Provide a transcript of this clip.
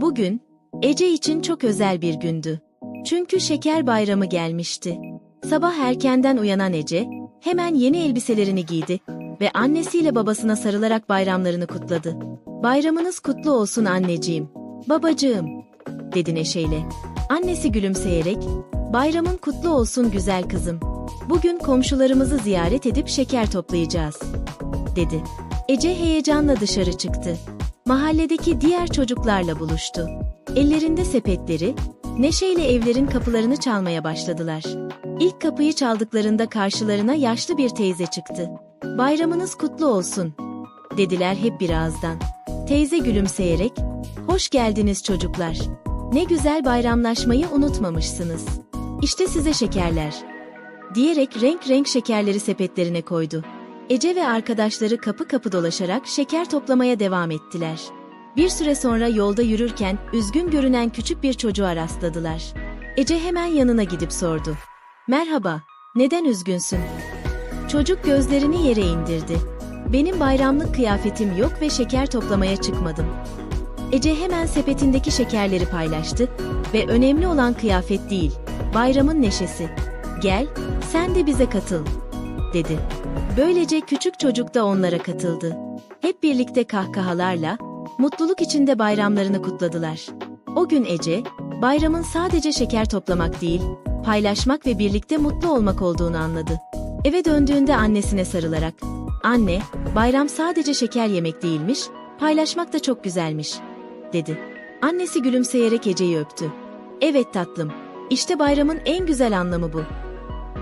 Bugün, Ece için çok özel bir gündü. Çünkü şeker bayramı gelmişti. Sabah erkenden uyanan Ece, hemen yeni elbiselerini giydi ve annesiyle babasına sarılarak bayramlarını kutladı. Bayramınız kutlu olsun anneciğim, babacığım, dedi neşeyle. Annesi gülümseyerek, bayramın kutlu olsun güzel kızım. Bugün komşularımızı ziyaret edip şeker toplayacağız, dedi. Ece heyecanla dışarı çıktı. Mahalledeki diğer çocuklarla buluştu. Ellerinde sepetleri, neşeyle evlerin kapılarını çalmaya başladılar. İlk kapıyı çaldıklarında karşılarına yaşlı bir teyze çıktı. Bayramınız kutlu olsun, dediler hep bir ağızdan. Teyze gülümseyerek, hoş geldiniz çocuklar. Ne güzel bayramlaşmayı unutmamışsınız. İşte size şekerler. Diyerek renk renk şekerleri sepetlerine koydu. Ece ve arkadaşları kapı kapı dolaşarak şeker toplamaya devam ettiler. Bir süre sonra yolda yürürken üzgün görünen küçük bir çocuğa rastladılar. Ece hemen yanına gidip sordu. Merhaba, neden üzgünsün? Çocuk gözlerini yere indirdi. Benim bayramlık kıyafetim yok ve şeker toplamaya çıkmadım. Ece hemen sepetindeki şekerleri paylaştı ve önemli olan kıyafet değil, bayramın neşesi. Gel, sen de bize katıl, dedi. Böylece küçük çocuk da onlara katıldı. Hep birlikte kahkahalarla, mutluluk içinde bayramlarını kutladılar. O gün Ece, bayramın sadece şeker toplamak değil, paylaşmak ve birlikte mutlu olmak olduğunu anladı. Eve döndüğünde annesine sarılarak, "Anne, bayram sadece şeker yemek değilmiş, paylaşmak da çok güzelmiş." dedi. Annesi gülümseyerek Ece'yi öptü. "Evet tatlım, işte bayramın en güzel anlamı bu."